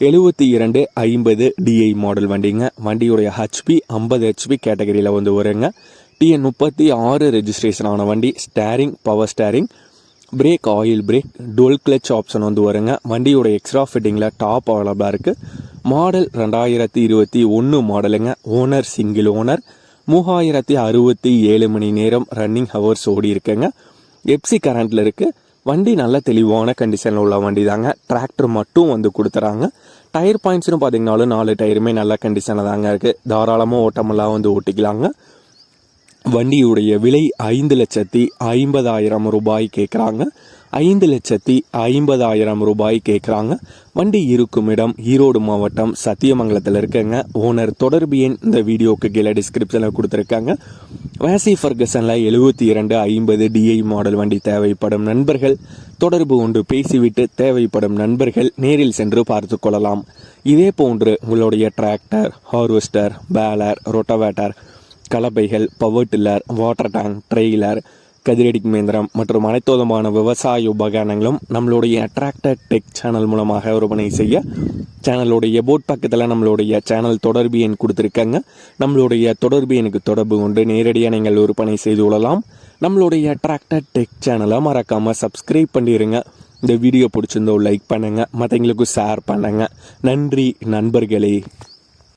எழுபத்தி இரண்டு ஐம்பது டிஐ மாடல் வண்டிங்க. வண்டியுடைய ஹெச்பி ஐம்பது ஹெச்பி கேட்டகரியில் வந்து வருங்க. டிஎன் முப்பத்தி ஆறு ரெஜிஸ்ட்ரேஷன் ஆன வண்டி. Steering power steering brake oil brake dual clutch option வந்து வருங்க. வண்டியோட எக்ஸ்ட்ரா ஃபிட்டிங்கில் டாப் அவைலபிளாக இருக்குது மாடல் ரெண்டாயிரத்தி இருபத்தி ஒன்று மாடலுங்க ஓனர் சிங்கிள் ஓனர் மூவாயிரத்தி அறுபத்தி ஏழு மணி நேரம் ரன்னிங் ஹவர்ஸ் ஓடி இருக்குங்க. எப்சி கரண்ட்டில் இருக்குது வண்டி நல்ல தெளிவான கண்டிஷனில் உள்ள வண்டி தாங்க டிராக்டர் மட்டும் வந்து கொடுத்துறாங்க. டயர் பாயிண்ட்ஸ்னு பார்த்தீங்கனாலும் நாலு டயருமே நல்ல கண்டிஷனில் தாங்க இருக்குது தாராளமாக ஓட்டமெல்லாம் வந்து ஓட்டிக்கலாங்க. வண்டியுடைய விலை ஐந்து லட்சத்தி ஐம்பதாயிரம் ரூபாய் கேட்குறாங்க. ஐந்து லட்சத்தி ஐம்பதாயிரம் ரூபாய் கேட்குறாங்க. வண்டி இருக்கும் இடம் ஈரோடு மாவட்டம் சத்தியமங்கலத்தில் இருக்கங்க. ஓனர் தொடர்பு எண் இந்த வீடியோக்கு கீழே டிஸ்கிரிப்ஷனில் கொடுத்துருக்காங்க. வேசி ஃபர்கசனில் எழுபத்தி இரண்டு ஐம்பது டிஐ மாடல் வண்டி தேவைப்படும் நண்பர்கள். தொடர்பு ஒன்று பேசிவிட்டு தேவைப்படும் நண்பர்கள் நேரில் சென்று பார்த்து கொள்ளலாம். இதே போன்று உங்களுடைய tractor harvester baler rotavator கலப்பைகள் power tiller water tank trailer கதிரடிக்கு மேந்திரம் மற்றும் அனைத்து விதமான விவசாய உபகரணங்களும் நம்மளுடைய அட்ராக்டட் டெக் சேனல் மூலமாக விற்பனை செய்ய சேனலுடைய போட் பக்கத்தில் நம்மளுடைய சேனல் தொடர்பு எண் கொடுத்துருக்காங்க. நம்மளுடைய தொடர்பு எனக்கு தொடர்பு கொண்டு நேரடியாக நீங்கள் விற்பனை செய்து கொள்ளலாம். நம்மளுடைய அட்ராக்டட் டெக் சேனலை மறக்காமல் சப்ஸ்கிரைப் பண்ணிடுங்க இந்த வீடியோ பிடிச்சிருந்தோ லைக் பண்ணுங்கள் மற்றவங்களுக்கும் ஷேர் பண்ணுங்கள் நன்றி நண்பர்களே.